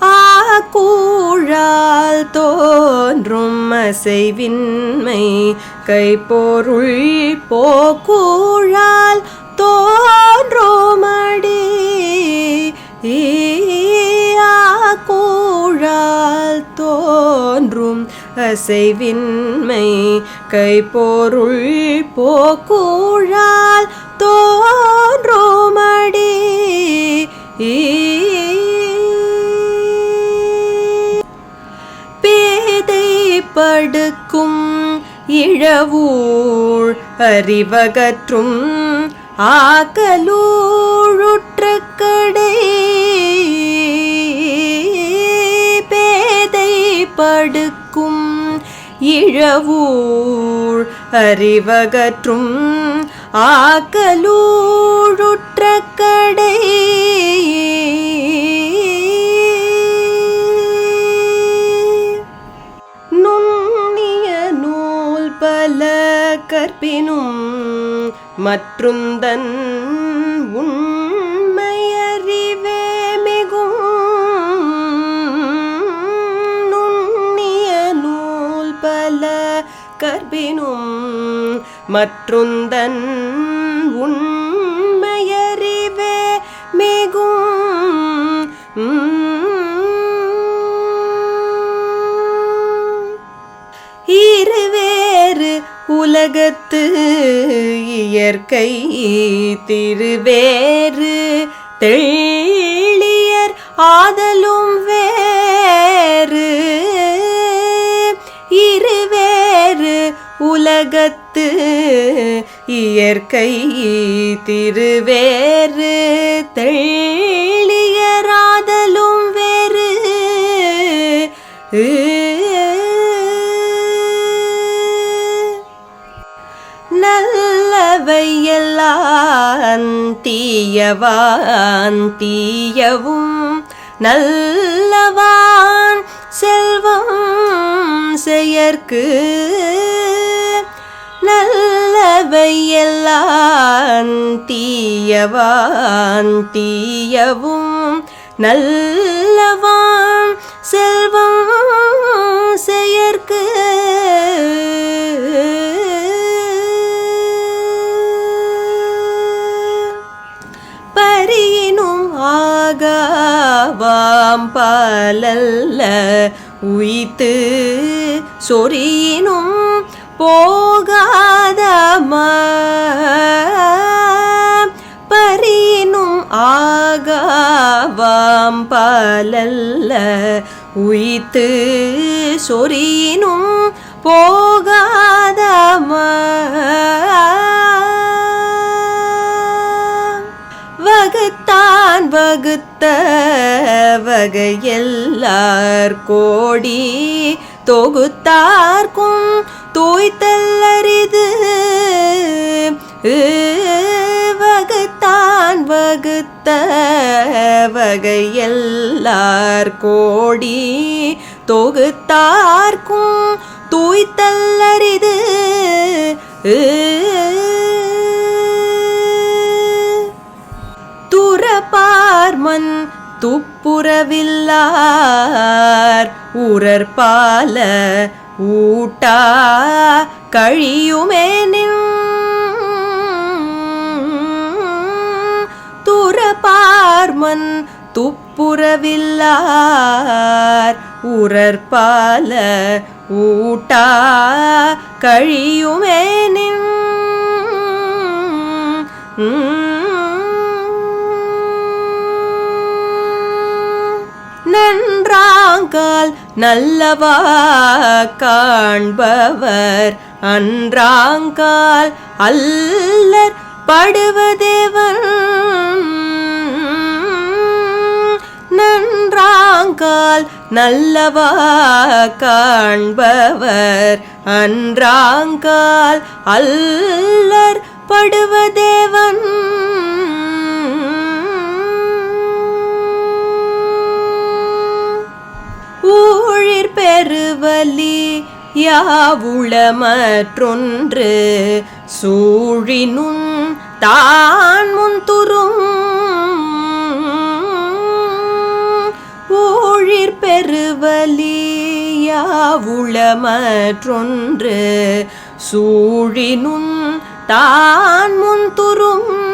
ஆக்கூழால் தோன்றும் அசைவின்மை கைப்பொருள் போக்கூழால் தோன்றுமடி. ஆக்கூழால் தோன்றும் அசைவின்மை கைப்பொருள் போக்கூழால் தோன்றுமடி. ஈ படுக்கும் இழவூழ் அறிவகற்றும் ஆக்கலூழுற்ற கடை பேதை படுக்கும் இழவூழ் அறிவகற்றும் ஆக்கலூழுற்ற கற்பினும் மற்றுந்தன் உண்மையறிவே மிகும் நுண்ணிய நூல் பல கற்பினும் மற்றுந்தன் உலகத்து இயற்கை திருவேறு தெள்ளியர் ஆதலும் வேறு இருவேறு உலகத்து இயற்கை திருவேறு தெள்ளியராதலும் அவையெல்லாம் தீயவான் தீயவும் நல்லவான் செல்வம் செயற்கு நல்லவையெல்லாம் தீயவான் தீயவும் நல்லவான் செல்வம் ஆகாவாம் பாலல்ல. உயித்து சொறியினும் போகாதமா பரியினும் ஆகாவாம் பாலல்ல. உயித்து சொறியினும் போகாதமா வகுத்த வகையெல்லார் கோடி தொகுத்தார்க்கும் தோய்த்தல்லரிது. வகுத்தான் வகுத்த வகையெல்லார் கோடி தொகுத்தார்க்கும் தூய்த்தல்லரிது. துப்புரவில்லார். உரற்பால ஊட்டா கழியுமேனின் துறபார்மன் துப்புரவில்லார். உரற்பால ஊட்டா கழியுமேனின் நன்றாங்கால் நல்லவா காண்பவர். அன்றாங்கால் அல்லர் படுவதேவன். நன்றாங்கால் நல்லவா காண்பவர். அன்றாங்கால் அல்லர் படுவதேவன். யாவுளமற்றொன்று சூழினும் தான் முன்துரும் பெருவலியாவுளமற்றொன்று சூழினும் தான் முன்துரும்